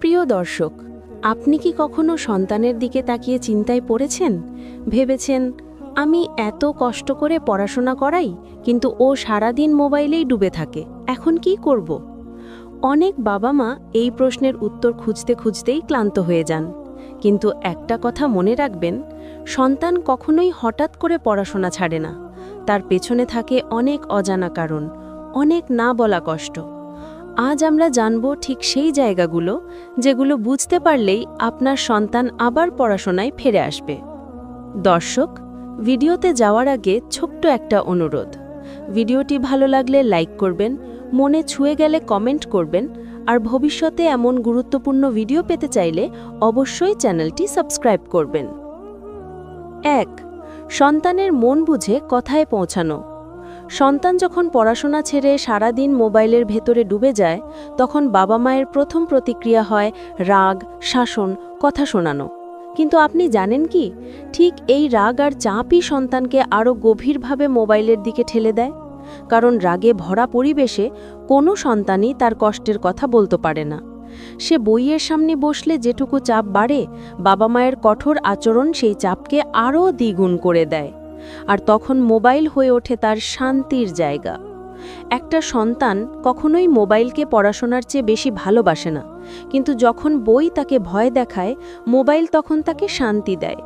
প্রিয় দর্শক, আপনি কি কখনো সন্তানের দিকে তাকিয়ে চিন্তায় পড়েছেন? ভেবেছেন, আমি এত কষ্ট করে পড়াশোনা করাই, কিন্তু ও সারাদিন মোবাইলেই ডুবে থাকে, এখন কি করব? অনেক বাবা মা এই প্রশ্নের উত্তর খুঁজতে খুঁজতেই ক্লান্ত হয়ে যান। কিন্তু একটা কথা মনে রাখবেন, সন্তান কখনোই হঠাৎ করে পড়াশোনা ছাড়ে না। তার পেছনে থাকে অনেক অজানা কারণ, অনেক না বলা কষ্ট। আজ আমরা জানব ঠিক সেই জায়গাগুলো যেগুলো বুঝতে পারলেই আপনার সন্তান আবার পড়াশোনায় ফিরে আসবে। দর্শক, ভিডিওতে যাওয়ার আগে ছোট্ট একটা অনুরোধ। ভিডিওটি ভালো লাগলে লাইক করবেন, মনে ছুঁয়ে গেলে কমেন্ট করবেন, আর ভবিষ্যতে এমন গুরুত্বপূর্ণ ভিডিও পেতে চাইলে অবশ্যই চ্যানেলটি সাবস্ক্রাইব করবেন। এক, সন্তানের মন বুঝে কথায় পৌঁছানো। সন্তান যখন পড়াশোনা ছেড়ে সারাদিন মোবাইলের ভেতরে ডুবে যায়, তখন বাবা মায়ের প্রথম প্রতিক্রিয়া হয় রাগ, শাসন, কথা শোনানো। কিন্তু আপনি জানেন কি? ঠিক এই রাগ আর চাপই সন্তানকে আরও গভীরভাবে মোবাইলের দিকে ঠেলে দেয়। কারণ রাগে ভরা পরিবেশে কোনো সন্তানই তার কষ্টের কথা বলতে পারে না। সে বইয়ের সামনে বসলে যেটুকু চাপ বাড়ে, বাবা মায়ের কঠোর আচরণ সেই চাপকে আরও দ্বিগুণ করে দেয়। আর তখন মোবাইল হয়ে ওঠে তার শান্তির জায়গা। একটা সন্তান কখনোই মোবাইলকে পড়াশোনার চেয়ে বেশি ভালোবাসে না, কিন্তু যখন বই তাকে ভয় দেখায়, মোবাইল তখন তাকে শান্তি দেয়।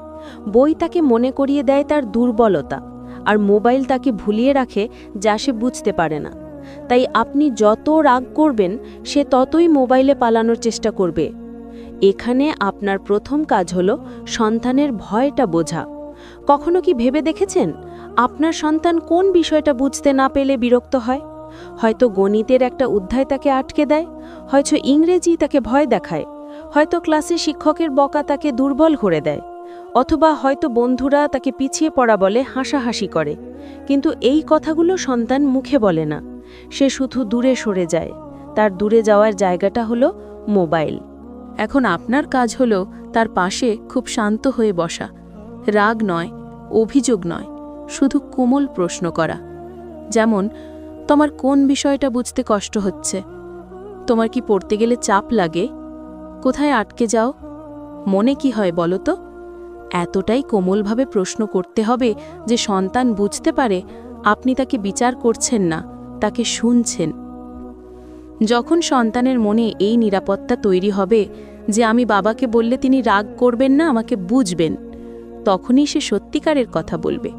বই তাকে মনে করিয়ে দেয় তার দুর্বলতা, আর মোবাইল তাকে ভুলিয়ে রাখে যা সে বুঝতে পারে না। তাই আপনি যত রাগ করবেন, সে ততই মোবাইলে পালানোর চেষ্টা করবে। এখানে আপনার প্রথম কাজ হল সন্তানের ভয়টা বোঝা। কখনো কি ভেবে দেখেছেন? আপনার সন্তান কোন বিষয়টা বুঝতে না পেলে বিরক্ত হয়? হয়তো গণিতের একটা অধ্যায় তাকে আটকে দেয়, হয়তো ইংরেজি তাকে ভয় দেখায়, হয়তো ক্লাসে শিক্ষকের বকা তাকে দুর্বল করে দেয়, অথবা হয়তো বন্ধুরা তাকে পিছিয়ে পড়া বলে হাসাহাসি করে। কিন্তু এই কথাগুলো সন্তান মুখে বলে না। সে শুধু দূরে সরে যায়। তার দূরে যাওয়ার জায়গাটা হলো মোবাইল। এখন আপনার কাজ হলো তার পাশে খুব শান্ত হয়ে বসা। রাগ নয়, অভিযোগ নয়, শুধু কোমল প্রশ্ন করা। যেমন, তোমার কোন বিষয়টা বুঝতে কষ্ট হচ্ছে? তোমার কি পড়তে গেলে চাপ লাগে? কোথায় আটকে যাও? মনে কি হয় বলো তো? এতটাই কোমলভাবে প্রশ্ন করতে হবে যে সন্তান বুঝতে পারে আপনি তাকে বিচার করছেন না, তাকে শুনছেন। যখন সন্তানের মনে এই নিরাপত্তা তৈরি হবে যে, আমি বাবাকে বললে তিনি রাগ করবেন না, আমাকে বুঝবেন। তখনই সে সত্যিকারের কথা বলবে।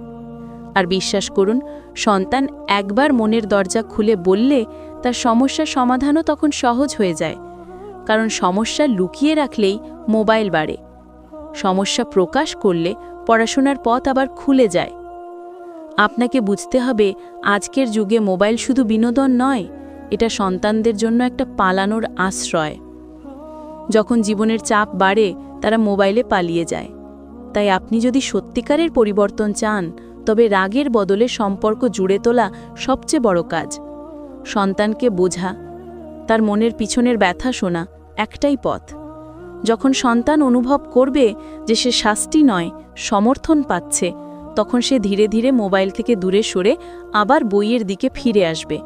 আর বিশ্বাস করুন, সন্তান একবার মনের দরজা খুলে বললে তার সমস্যার সমাধানও তখন সহজ হয়ে যায়। কারণ সমস্যা লুকিয়ে রাখলেই মোবাইল বাড়ে। সমস্যা প্রকাশ করলে পড়াশোনার পথ আবার খুলে যায়। আপনাকে বুঝতে হবে, আজকের যুগে মোবাইল শুধু বিনোদন নয়, এটা সন্তানদের জন্য একটা পালানোর আশ্রয়। যখন জীবনের চাপ বাড়ে, তারা মোবাইলে পালিয়ে যায়। তাই আপনি যদি সত্যিকারের পরিবর্তন চান, তবে রাগের বদলে সম্পর্ক জুড়ে তোলা সবচেয়ে বড় কাজ। সন্তানকে বোঝা, তার মনের পিছনের ব্যথা শোনা একটাই পথ। যখন সন্তান অনুভব করবে যে সে শাস্তি নয়, সমর্থন পাচ্ছে, তখন সে ধীরে ধীরে মোবাইল থেকে দূরে সরে আবার বইয়ের দিকে ফিরে আসবে।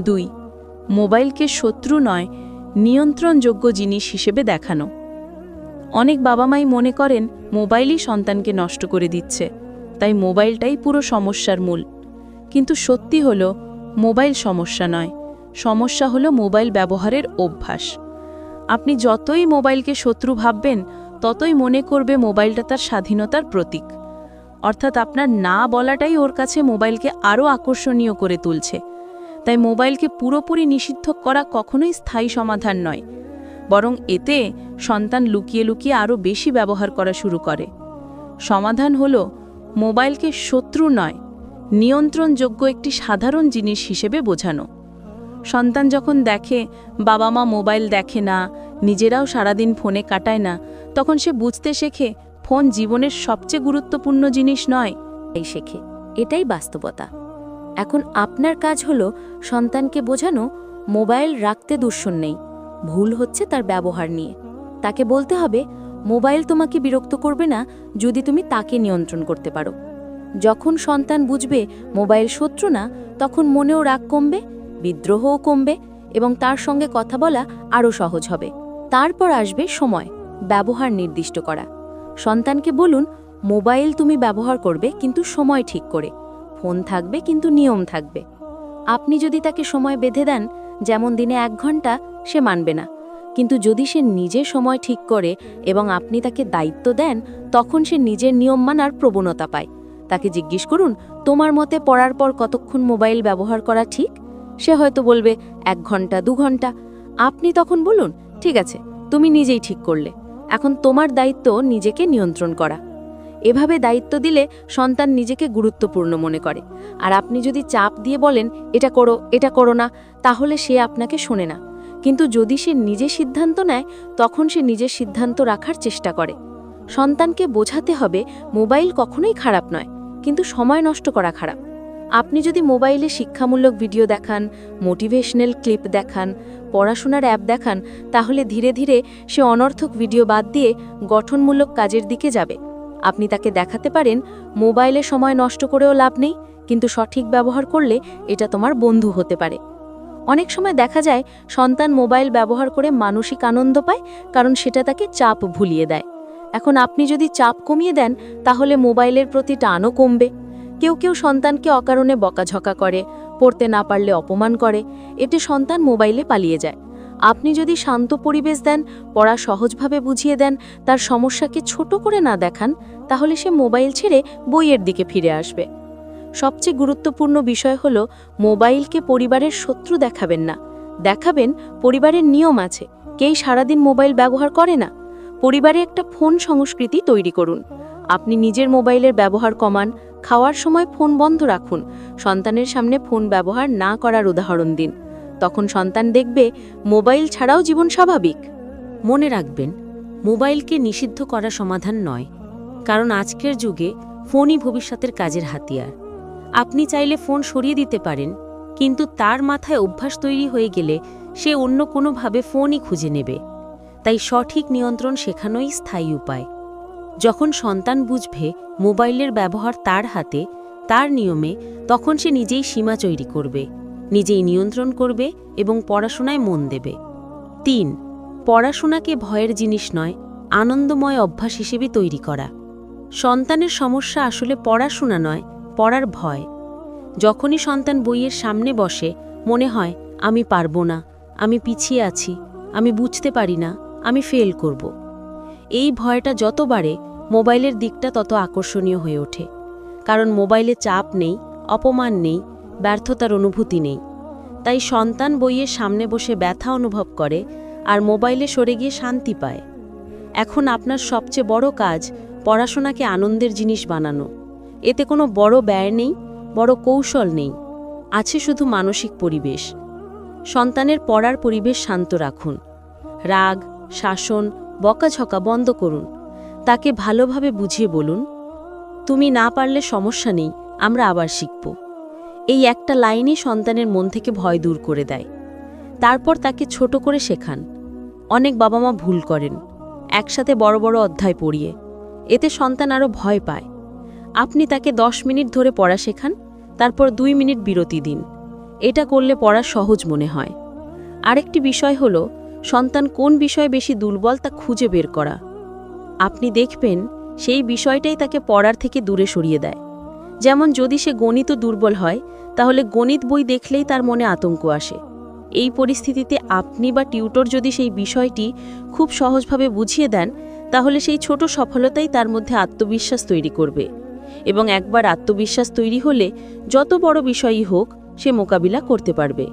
দুই, মোবাইলকে শত্রু নয়, নিয়ন্ত্রণযোগ্য জিনিস হিসেবে দেখানো। অনেক বাবা মাই মনে করেন মোবাইলই সন্তানকে নষ্ট করে দিচ্ছে। তাই মোবাইলটাই পুরো সমস্যার মূল। কিন্তু সত্যি হলো, মোবাইল সমস্যা নয়। সমস্যা হলো মোবাইল ব্যবহারের অভ্যাস। আপনি যতই মোবাইলকে শত্রু ভাববেন, ততই মনে করবে মোবাইলটা তার স্বাধীনতার প্রতীক। অর্থাৎ আপনার না বলাটাই ওর কাছে মোবাইলকে আরও আকর্ষণীয় করে তুলছে। তাই মোবাইলকে পুরোপুরি নিষিদ্ধ করা কখনোই স্থায়ী সমাধান নয়। বরং এতে সন্তান লুকিয়ে লুকিয়ে আরও বেশি ব্যবহার করা শুরু করে। সমাধান হল মোবাইলকে শত্রু নয়, নিয়ন্ত্রণযোগ্য একটি সাধারণ জিনিস হিসেবে বোঝানো। সন্তান যখন দেখে বাবা মা মোবাইল দেখে না, নিজেরাও সারাদিন ফোনে কাটায় না, তখন সে বুঝতে শেখে ফোন জীবনের সবচেয়ে গুরুত্বপূর্ণ জিনিস নয়। এই শেখে, এটাই বাস্তবতা। এখন আপনার কাজ হলো সন্তানকে বোঝানো, মোবাইল রাখতে দূষণ নেই। ভুল হচ্ছে তার ব্যবহার নিয়ে। তাকে বলতে হবে, মোবাইল তোমাকে বিরক্ত করবে না যদি তুমি তাকে নিয়ন্ত্রণ করতে পারো। যখন সন্তান বুঝবে মোবাইল শত্রু না, তখন মনেও রাগ কমবে, বিদ্রোহও কমবে এবং তার সঙ্গে কথা বলা আরও সহজ হবে। তারপর আসবে সময়, ব্যবহার নির্দিষ্ট করা। সন্তানকে বলুন, মোবাইল তুমি ব্যবহার করবে কিন্তু সময় ঠিক করে। ফোন থাকবে কিন্তু নিয়ম থাকবে। আপনি যদি তাকে সময় বেঁধে দেন, যেমন দিনে এক ঘণ্টা সে মানবে না। কিন্তু যদি সে নিজে সময় ঠিক করে এবং আপনি তাকে দায়িত্ব দেন, তখন সে নিজের নিয়ম মানার প্রবণতা পায়। তাকে জিজ্ঞেস করুন, তোমার মতে পড়ার পর কতক্ষণ মোবাইল ব্যবহার করা ঠিক? সে হয়তো বলবে, এক ঘণ্টা, দু ঘণ্টা। আপনি তখন বলুন, ঠিক আছে, তুমি নিজেই ঠিক করলে। এখন তোমার দায়িত্ব নিজেকে নিয়ন্ত্রণ করা। এভাবে দায়িত্ব দিলে সন্তান নিজেকে গুরুত্বপূর্ণ মনে করে। আর আপনি যদি চাপ দিয়ে বলেন, এটা করো এটা করো না, তাহলে সে আপনাকে শোনে না। কিন্তু যদি সে নিজে সিদ্ধান্ত নেয়, তখন সে নিজের সিদ্ধান্ত রাখার চেষ্টা করে। সন্তানকে বোঝাতে হবে, মোবাইল কখনোই খারাপ নয়, কিন্তু সময় নষ্ট করা খারাপ। আপনি যদি মোবাইলে শিক্ষামূলক ভিডিও দেখান, মোটিভেশনাল ক্লিপ দেখান, পড়াশোনার অ্যাপ দেখান, তাহলে ধীরে ধীরে সে অনর্থক ভিডিও বাদ দিয়ে গঠনমূলক কাজের দিকে যাবে। আপনি তাকে দেখাতে পারেন, মোবাইলে সময় নষ্ট করেও লাভ নেই, কিন্তু সঠিক ব্যবহার করলে এটা তোমার বন্ধু হতে পারে। অনেক সময় দেখা যায় সন্তান মোবাইল ব্যবহার করে মানসিক আনন্দ পায়, কারণ সেটা তাকে চাপ ভুলিয়ে দেয়। এখন আপনি যদি চাপ কমিয়ে দেন, তাহলে মোবাইলের প্রতি টানও কমবে। কেউ কেউ সন্তানকে অকারণে বকাঝকা করে, পড়তে না পারলে অপমান করে, এতে সন্তান মোবাইলে পালিয়ে যায়। আপনি যদি শান্ত পরিবেশ দেন, পড়া সহজভাবে বুঝিয়ে দেন, তার সমস্যাকে ছোট করে না দেখান, তাহলে সে মোবাইল ছেড়ে বইয়ের দিকে ফিরে আসবে। সবচেয়ে গুরুত্বপূর্ণ বিষয় হল, মোবাইলকে পরিবারের শত্রু দেখাবেন না। দেখাবেন, পরিবারের নিয়ম আছে। কেই সারাদিন মোবাইল ব্যবহার করে না। পরিবারে একটা ফোন সংস্কৃতি তৈরি করুন। আপনি নিজের মোবাইলের ব্যবহার কমান, খাওয়ার সময় ফোন বন্ধ রাখুন, সন্তানের সামনে ফোন ব্যবহার না করার উদাহরণ দিন। তখন সন্তান দেখবে, মোবাইল ছাড়াও জীবন স্বাভাবিক। মনে রাখবেন, মোবাইলকে নিষিদ্ধ করা সমাধান নয়, কারণ আজকের যুগে ফোনই ভবিষ্যতের কাজের হাতিয়ার। আপনি চাইলে ফোন সরিয়ে দিতে পারেন, কিন্তু তার মাথায় অভ্যাস তৈরি হয়ে গেলে সে অন্য কোনোভাবে ফোনই খুঁজে নেবে। তাই সঠিক নিয়ন্ত্রণ শেখানোই স্থায়ী উপায়। যখন সন্তান বুঝবে মোবাইলের ব্যবহার তার হাতে, তার নিয়মে, তখন সে নিজেই সীমা তৈরি করবে, নিজেই নিয়ন্ত্রণ করবে এবং পড়াশোনায় মন দেবে। তিন, পড়াশোনাকে ভয়ের জিনিস নয়, আনন্দময় অভ্যাস হিসেবে তৈরি করা। সন্তানের সমস্যা আসলে পড়াশোনা নয় পড়ার ভয়। যখনই সন্তান বইয়ের সামনে বসে, মনে হয়, আমি পারব না, আমি পিছিয়ে আছি, আমি বুঝতে পারি না, আমি ফেল করব। এই ভয়টা যত বাড়ে, মোবাইলের দিকটা তত আকর্ষণীয় হয়ে ওঠে। কারণ মোবাইলে চাপ নেই, অপমান নেই, ব্যর্থতার অনুভূতি নেই। তাই সন্তান বইয়ের সামনে বসে ব্যথা অনুভব করে আর মোবাইলে সরে গিয়ে শান্তি পায়। এখন আপনার সবচেয়ে বড় কাজ পড়াশোনাকে আনন্দের জিনিস বানানো। এতে কোনো বড় ব্যয় নেই, বড় কৌশল নেই। আছে শুধু মানসিক পরিবেশ। সন্তানের পড়ার পরিবেশ শান্ত রাখুন। রাগ, শাসন, বকাঝকা বন্ধ করুন। তাকে ভালোভাবে বুঝিয়ে বলুন, তুমি না পারলে সমস্যা নেই, আমরা আবার শিখব। এই একটা লাইনই সন্তানের মন থেকে ভয় দূর করে দেয়। তারপর তাকে ছোট করে শেখান। অনেক বাবা মা ভুল করেন। একসাথে বড় বড় অধ্যায় পড়িয়ে। এতে সন্তান আরও ভয় পায়। আপনি তাকে দশ মিনিট ধরে পড়া শেখান, তারপর দুই মিনিট বিরতি দিন। এটা করলে পড়া সহজ মনে হয়। আরেকটি বিষয় হল, সন্তান কোন বিষয়ে বেশি দুর্বল তা খুঁজে বের করা। আপনি দেখবেন, সেই বিষয়টাই তাকে পড়ার থেকে দূরে সরিয়ে দেয়। যেমন যদি সে গণিত দুর্বল হয়, তাহলে গণিত বই দেখলেই তার মনে আতঙ্ক আসে। এই পরিস্থিতিতে আপনি বা টিউটর যদি সেই বিষয়টি খুব সহজভাবে বুঝিয়ে দেন, তাহলে সেই ছোট সফলতাই তার মধ্যে আত্মবিশ্বাস তৈরি করবে। এবং একবার আত্মবিশ্বাস তৈরি হলে যত বড় বিষয়ই হোক, সে মোকাবিলা করতে পারবে।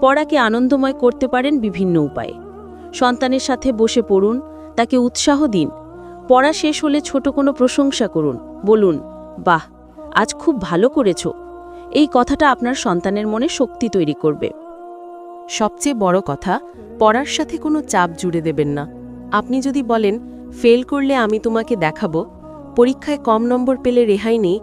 পড়াকে আনন্দময় করতে পারেন বিভিন্ন উপায়ে। সন্তানের সাথে বসে পড়ুন, তাকে উৎসাহ দিন। পড়া শেষ হলে ছোট কোনো প্রশংসা করুন, বলুন, বাহ, আজ খুব ভালো করেছ। এই কথাটা আপনার সন্তানের মনে শক্তি তৈরি করবে। সবচেয়ে বড় কথা, পড়ার সাথে কোনো চাপ জুড়ে দেবেন না। আপনি যদি বলেন, ফেল করলে আমি তোমাকে দেখাবো পরীক্ষায় কম নম্বর পেলে রেহাই নেই,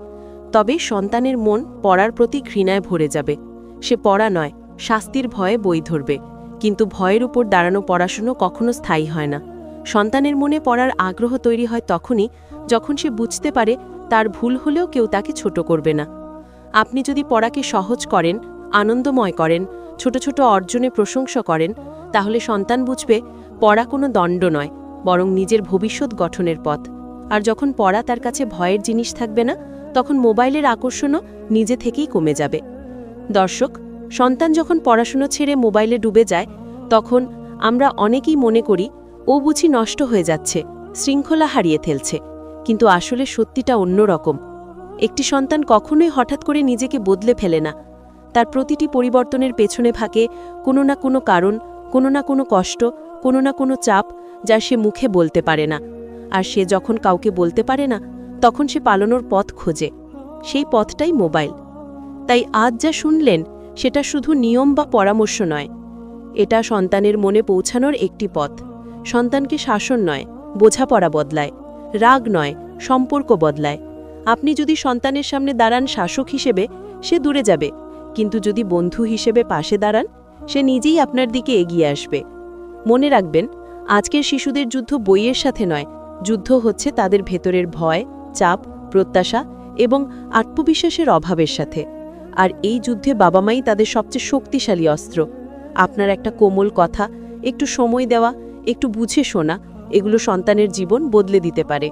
তবে সন্তানের মন পড়ার প্রতি ঘৃণায় ভরে যাবে। সে পড়া নয়, শাস্তির ভয়ে বই ধরবে। কিন্তু ভয়ের উপর দাঁড়ানো পড়াশুনো কখনো স্থায়ী হয় না। সন্তানের মনে পড়ার আগ্রহ তৈরি হয় তখনই যখন সে বুঝতে পারে তার ভুল হলেও কেউ তাকে ছোট করবে না। আপনি যদি পড়াকে সহজ করেন, আনন্দময় করেন, ছোট ছোট অর্জনে প্রশংসা করেন, তাহলে সন্তান বুঝবে পড়া কোনো দণ্ড নয়, বরং নিজের ভবিষ্যৎ গঠনের পথ। আর যখন পড়া তার কাছে ভয়ের জিনিস থাকবে না, তখন মোবাইলের আকর্ষণও নিজে থেকেই কমে যাবে। দর্শক, সন্তান যখন পড়াশুনো ছেড়ে মোবাইলে ডুবে যায়, তখন আমরা অনেকেই মনে করি, ও বুঝি নষ্ট হয়ে যাচ্ছে, শৃঙ্খলা হারিয়ে ফেলছে। কিন্তু আসলে সত্যিটা অন্যরকম একটি সন্তান কখনোই হঠাৎ করে নিজেকে বদলে ফেলে না। তার প্রতিটি পরিবর্তনের পেছনে থাকে কোনো না কোনো কারণ, কোনো না কোনো কষ্ট, কোনো না কোনো চাপ, যা সে মুখে বলতে পারে না। আর সে যখন কাউকে বলতে পারে না, তখন সে পালানোর পথ খোঁজে। সেই পথটাই মোবাইল। তাই আজ যা শুনলেন, সেটা শুধু নিয়ম বা পরামর্শ নয়। এটা সন্তানের মনে পৌঁছানোর একটি পথ। সন্তানকে শাসন নয়, বোঝাপড়া বদলায়। রাগ নয়, সম্পর্ক বদলায়। আপনি যদি সন্তানের সামনে দাঁড়ান শাসক হিসেবে, সে দূরে যাবে। কিন্তু যদি বন্ধু হিসেবে পাশে দাঁড়ান, সে নিজেই আপনার দিকে এগিয়ে আসবে। মনে রাখবেন, আজকের শিশুদের যুদ্ধ বইয়ের সাথে নয় যুদ্ধ হচ্ছে তাদের ভেতরের ভয়, চাপ, প্রত্যাশা এবং আত্মবিশ্বাসের অভাবের সাথে। আর এই যুদ্ধে বাবা মাই তাদের সবচেয়ে শক্তিশালী অস্ত্র। আপনার একটা কোমল কথা, একটু সময় দেওয়া, একটু বুঝে শোনা, এগুলো সন্তানের জীবন বদলে দিতে পারে।